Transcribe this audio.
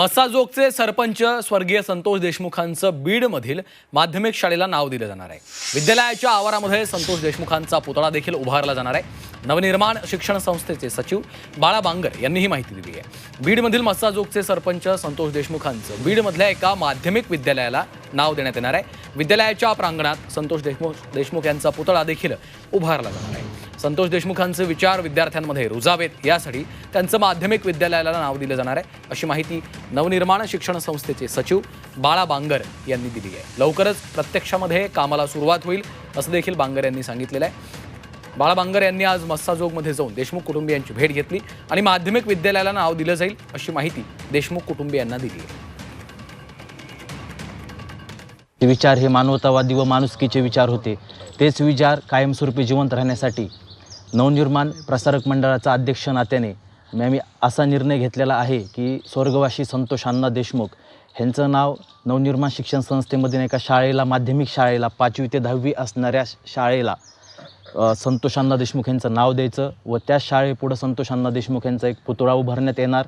मस्साजोगचे सरपंच स्वर्गीय संतोष देशमुखांचं बीडमधील माध्यमिक शाळेला नाव दिलं जाणार आहे. विद्यालयाच्या आवारामध्ये संतोष देशमुखांचा पुतळा देखील उभारला जाणार आहे. नवनिर्माण शिक्षण संस्थेचे सचिव बाळा बांगर यांनी ही माहिती दिली आहे. बीडमधील मस्साजोगचे सरपंच संतोष देशमुखांचं बीडमधल्या एका माध्यमिक विद्यालयाला नाव देण्यात येणार आहे. विद्यालयाच्या प्रांगणात संतोष देशमुख देशमुख यांचा पुतळा देखील उभारला जाणार आहे. संतोष देशमुखांचे विचार विद्यार्थ्यांमध्ये रुजावेत. यासाठी त्यांचं माध्यमिक विद्यालयाला नाव दिलं जाणार आहे. अशी माहिती नवनिर्माण शिक्षण संस्थेचे सचिव बाळा बांगर यांनी दिली आहे. लवकरच प्रत्यक्षामध्ये कामाला सुरुवात होईल असं देखील बांगर यांनी सांगितलेलं आहे. बाळा बांगर यांनी आज मस्साजोगमध्ये जाऊन देशमुख कुटुंबियांची भेट घेतली आणि माध्यमिक विद्यालयाला नाव दिलं जाईल अशी माहिती देशमुख कुटुंबियांना दिली आहे. ते विचार हे मानवतावादी व माणुसकीचे विचार होते. तेच विचार कायमस्वरूपी जिवंत राहण्यासाठी नवनिर्माण प्रसारक मंडळाचा अध्यक्ष नात्याने मी आम्ही असा निर्णय घेतलेला आहे की स्वर्गवासी संतोष अण्णा देशमुख ह्यांचं नाव नवनिर्माण शिक्षण संस्थेमधील एका शाळेला माध्यमिक शाळेला पाचवी ते दहावी असणाऱ्या शाळेला संतोष अण्णा देशमुख यांचं नाव द्यायचं व त्या शाळेपुढं संतोष अण्णा देशमुख यांचा एक पुतळा उभारण्यात येणार.